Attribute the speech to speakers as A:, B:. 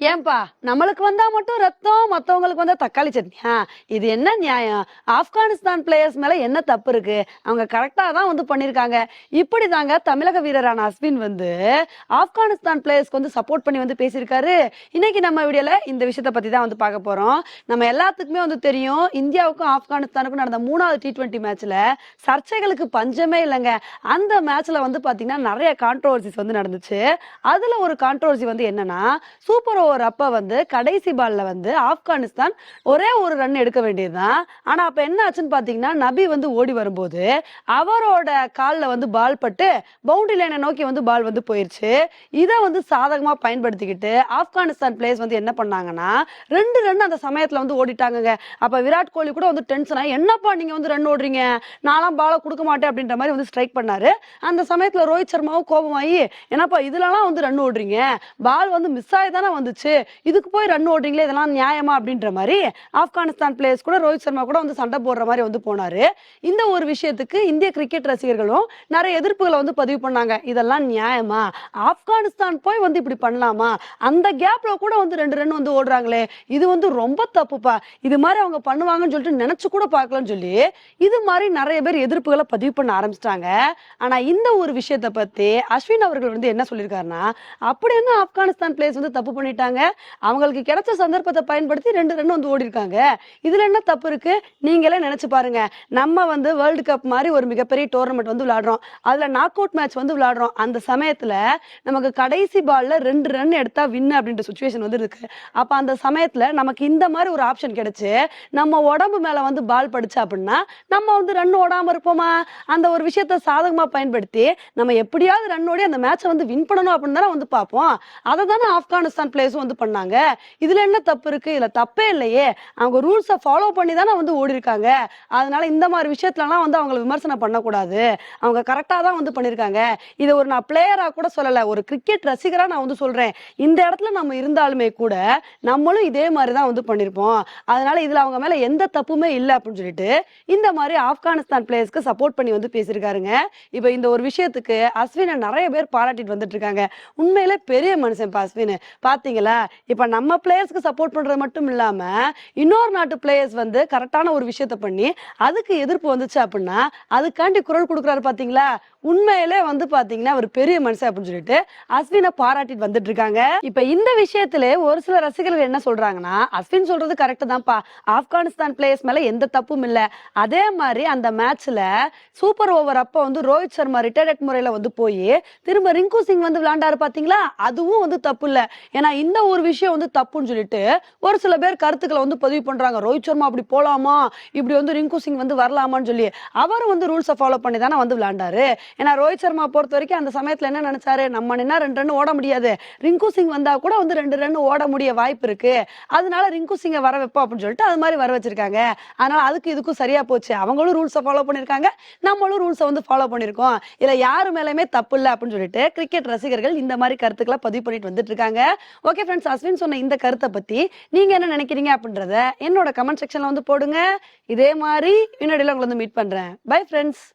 A: ஏன்பா? நம்மளுக்கு வந்தா மட்டும் ரத்தம் மத்தவங்களுக்கு வந்தா தக்காளி சட்னியா இது என்ன நியாயம்? ஆப்கானிஸ்தான் பிளேயர்ஸ் மேல என்ன தப்பு இருக்கு? அவங்க கரெக்டா தான் வந்து பண்ணிருக்காங்க. இப்படி தாங்க தமிழக வீரரான அஸ்வின் வந்து ஆப்கானிஸ்தான் பிளேயர்ஸ்க்கு வந்து சப்போர்ட் பண்ணி வந்து பேசியிருக்காரு. இன்னைக்கு நம்ம வீடியோல இந்த விஷயத்த பத்தி தான் வந்து பார்க்க போறோம். நம்ம எல்லாத்துக்குமே வந்து தெரியும் இந்தியாவுக்கும் ஆப்கானிஸ்தானுக்கும் நடந்த மூணாவது டி டுவெண்ட்டி மேட்ச்ல சர்ச்சைகளுக்கு பஞ்சமே இல்லைங்க. அந்த மேட்ச்ல வந்து பாத்தீங்கன்னா நிறைய கான்ட்ரவர்சிஸ் வந்து நடந்துச்சு. அதுல ஒரு கான்ட்ரவர்சி வந்து என்னன்னா சூப்பர் ஓவர் அப்ப வந்து கடைசி பால்ல வந்து ஆப்கானிஸ்தான் ஒரே ஒரு ரன் எடுக்க வேண்டியதுதான். ஆனா அப்ப என்ன ஆச்சுன்னு பாத்தீங்கன்னா நபி வந்து ஓடி வரும்போது அவரோட கால்ல வந்து பால் பட்டு பவுண்டரி லைனை நோக்கி வந்து பால் வந்து போயிருச்சு. இதை வந்து சாதகமா பயன்படுத்திக்கிட்டு ஆப்கானிஸ்தான் பிளேயர்ஸ் வந்து என்ன பண்ணாங்கன்னா ரெண்டு ரன் அந்த சமயத்துல வந்து ஓடிட்டாங்கங்க. அப்ப விராட் கோலி கூட வந்து டென்ஷனா என்னப்பா நீங்க வந்து ரன் ஓடுறீங்க? நான்லாம் பாலை கொடுக்க மாட்டேன் அப்படின்ற மாதிரி வந்து ஸ்ட்ரைக் பண்ணாரு. அந்த சமயத்துல ரோஹித் சர்மாவும் கோபமாயி என்னப்பா இதுலலாம் வந்து ரன் ஓடுறீங்க? பால் வந்து மிஸ் ஆகி தானே வந்துச்சு? இதுக்கு போய் ரன் ஓடுறீங்களே இதெல்லாம் நியாயமா? அப்படின்ற மாதிரி ஆப்கானிஸ்தான் பிளேயர்ஸ் கூட ரோஹித் சர்மா கூட வந்து சண்டை போடுற மாதிரி வந்து போனாரு. இந்த ஒரு விஷயத்துக்கு இந்திய கிரிக்கெட் ரசிகர்களும் நிறைய எதிர்ப்புகளை வந்து பதிவு பண்ணாங்க. இதெல்லாம் நியாயமா? ஆப்கானிஸ்தான் போய் வந்து இப்படி பண்ணலாமா? அந்த கேப்ல கூட வந்து ரெண்டு ரன் வந்து ஓடுறாங்களே. இது வந்து ரொம்ப தப்புப்பா. இது மாதிரி அவங்க பண்ணுவாங்கன்னு சொல்லிட்டு நினைச்சு கூட பார்க்கலன்னு சொல்லி இது மாதிரி நிறைய பேர் எதிர்ப்புகளை பதிவு பண்ண ஆரம்பிச்சிட்டாங்க. ஆனா இந்த ஒரு விஷயத்தை பத்தி அஸ்வின் அவர்கள் வந்து என்ன சொல்லியிருக்காருன்னா அப்படி என்ன ஆப்கானிஸ்தான் பிளேயர்ஸ் வந்து தப்பு பண்ணிட்டாங்க. இருக்காங்க. அவங்களுக்கு கிடைச்ச சந்தர்ப்பத்தை பயன்படுத்தி ரெண்டு ரன் வந்து ஓடி இருக்காங்க இதுல என்ன தப்பு இருக்கு? நீங்களே நினைச்சு பாருங்க. நம்ம வந்து வேர்ல்டு கப் மாதிரி ஒரு மிகப்பெரிய டோர்னமெண்ட் வந்து விளையாடுறோம். அதுல நாக் அவுட் மேட்ச் வந்து விளையாடுறோம். அந்த சமயத்துல நமக்கு கடைசி பால்ல ரெண்டு ரன் எடுத்தா வின் அப்படின்ற சுச்சுவேஷன் வந்து இருக்கு. அப்ப அந்த சமயத்துல நமக்கு இந்த மாதிரி ஒரு ஆப்ஷன் கிடைச்சு நம்ம உடம்பு மேல வந்து பால் படுச்சு அப்படின்னா நம்ம வந்து ரன் ஓடாம இருப்போமா? அந்த ஒரு விஷயத்த சாதகமா பயன்படுத்தி நம்ம எப்படியாவது ரன் ஓடி அந்த மேட்சை வந்து வின் பண்ணணும் அப்படின்னு தானே வந்து பார்ப்போம். அதை தானே ஆப்கானிஸ்தான் பிளேஸ் பிளேயர்ஸும் வந்து பண்ணாங்க. இதுல என்ன தப்பு இருக்கு? இதுல தப்பே இல்லையே. அவங்க ரூல்ஸை ஃபாலோ பண்ணி தானே வந்து ஓடி இருக்காங்க அதனால இந்த மாதிரி விஷயத்துலலாம் வந்து அவங்களை விமர்சனம் பண்ணக்கூடாது. அவங்க கரெக்டாக தான் வந்து பண்ணியிருக்காங்க இதை ஒரு நான் பிளேயராக கூட சொல்லலை ஒரு கிரிக்கெட் ரசிகராக நான் வந்து சொல்றேன். இந்த இடத்துல நம்ம இருந்தாலுமே கூட நம்மளும் இதே மாதிரி தான் வந்து பண்ணியிருப்போம் அதனால இதுல அவங்க மேல எந்த தப்புமே இல்லை அப்படின்னு சொல்லிட்டு இந்த மாதிரி ஆப்கானிஸ்தான் பிளேயர்ஸ்க்கு சப்போர்ட் பண்ணி வந்து பேசியிருக்காருங்க. இப்போ இந்த ஒரு விஷயத்துக்கு அஸ்வினை நிறைய பேர் பாராட்டிட்டு வந்துட்டு இருக்காங்க. உண்மையிலே பெரிய மனுஷன் இப்ப அஸ்வின். பாத்தீங்களா இப்ப நம்ம பிளேயர்ஸ்க்கு சப்போர்ட் பண்றது மட்டும் இல்லாம இன்னொரு நாட்டு பிளேயர்ஸ் வந்து கரெக்டான ஒரு விஷயத்த பண்ணி அதுக்கு எதிர்ப்பு வந்துச்சு அப்படின்னா அதுக்காண்டி குரல் கொடுக்குறாரு பாத்தீங்களா? உண்மையிலே வந்து பாத்தீங்கன்னா ஒரு பெரிய மனுஷன் அப்படின்னு சொல்லிட்டு அஸ்வினை பாராட்டிட்டு வந்துட்டு இருக்காங்க. இப்ப இந்த விஷயத்துல ஒரு சில ரசிகர்கள் என்ன சொல்றாங்கன்னா அஸ்வின் சொல்றது கரெக்ட் தான்ப்பா. ஆப்கானிஸ்தான் பிளேயர்ஸ் மேல எந்த தப்பும் இல்ல. அதே மாதிரி அந்த மேட்ச்ல சூப்பர் ஓவர் அப்ப வந்து ரோஹித் சர்மா ரிட்டையர்ட் முறையில வந்து போய் திரும்ப ரிங்கு சிங் வந்து விளையாண்டாரு பாத்தீங்களா? அதுவும் வந்து தப்பு இல்ல. ஏன்னா இந்த ஒரு விஷயம் வந்து தப்புன்னு சொல்லிட்டு ஒரு சில பேர் கருத்துக்களை வந்து பதிவு பண்றாங்க. ரோஹித் சர்மா அப்படி போலாமா? இப்படி வந்து ரிங்கு சிங் வந்து வரலாமான்னு சொல்லி. அவர் வந்து ரூல்ஸை ஃபாலோ பண்ணி தானே வந்து விளையாண்டாரு. ஏன்னா ரோஹித் சர்மா பொறுத்த வரைக்கும் அந்த சமயத்துல என்ன நினைச்சாரு? நம்ம நின்னா ரெண்டு ரன் ஓட முடியாது. ரிங்கு சிங் வந்தா கூட வந்து ரெண்டு ரன் ஓட முடிய வாய்ப்பு இருக்கு. அதனால ரிங்கு சிங்கை வர வைப்போம் அப்படின்னு சொல்லிட்டு அது மாதிரி வர வச்சிருக்காங்க. அதனால அதுக்கு இதுக்கும் சரியா போச்சு. அவங்களும் ரூல்ஸை ஃபாலோ பண்ணிருக்காங்க. நம்மளும் ரூல்ஸை வந்து ஃபாலோ பண்ணிருக்கோம். இதுல யாரு மேலயுமே தப்பு இல்லை அப்படின்னு சொல்லிட்டு கிரிக்கெட் ரசிகர்கள் இந்த மாதிரி கருத்துக்களை பதிவு பண்ணிட்டு வந்துட்டு இருக்காங்க. ஓகே ஃப்ரெண்ட்ஸ் அஸ்வின் சொன்ன இந்த கருத்தை பத்தி நீங்க என்ன நினைக்கிறீங்க அப்படின்றத என்னோட கமெண்ட் செக்ஷன்ல வந்து போடுங்க. இதே மாதிரி முன்னாடியில் உங்களை வந்து மீட் பண்றேன். Bye friends